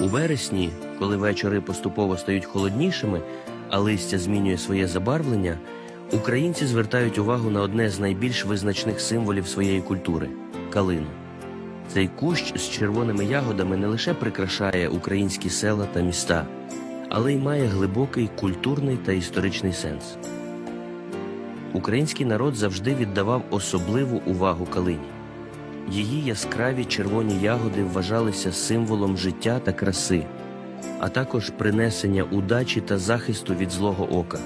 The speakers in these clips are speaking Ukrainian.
вересні, коли вечори поступово стають холоднішими, а листя змінює своє забарвлення, українці звертають увагу на одне з найбільш визначних символів своєї культури калину. Цей кущ з червоними ягодами не лише прикрашає українські села та міста, але й має глибокий культурний та історичний сенс. Український народ завжди віддавав особливу увагу калині. Її яскраві червоні ягоди вважалися символом життя та краси, а також принесення удачі та захисту від злого ока.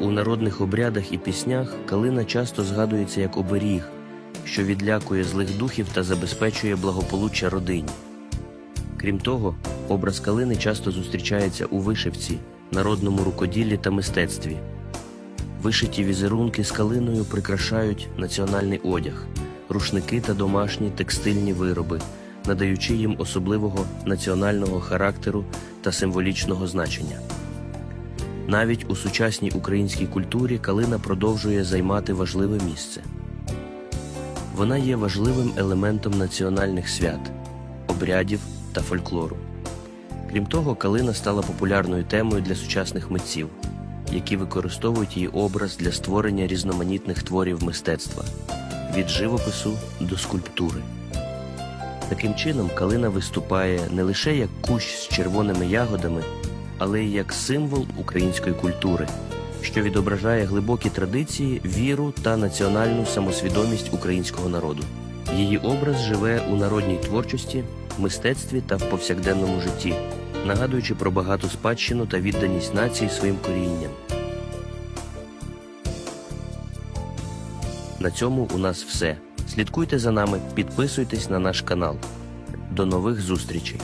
У народних обрядах і піснях калина часто згадується як оберіг, що відлякує злих духів та забезпечує благополуччя родині. Крім того, образ калини часто зустрічається у вишивці, народному рукоділлі та мистецтві. Вишиті візерунки з калиною прикрашають національний одяг, рушники та домашні текстильні вироби, надаючи їм особливого національного характеру та символічного значення. Навіть у сучасній українській культурі калина продовжує займати важливе місце. Вона є важливим елементом національних свят, обрядів та фольклору. Крім того, калина стала популярною темою для сучасних митців, які використовують її образ для створення різноманітних творів мистецтва від живопису до скульптури. Таким чином, калина виступає не лише як кущ з червоними ягодами, але й як символ української культури, що відображає глибокі традиції, віру та національну самосвідомість українського народу. Її образ живе у народній творчості, мистецтві та в повсякденному житті, нагадуючи про багату спадщину та відданість нації своїм корінням. На цьому у нас все. Слідкуйте за нами, підписуйтесь на наш канал. До нових зустрічей!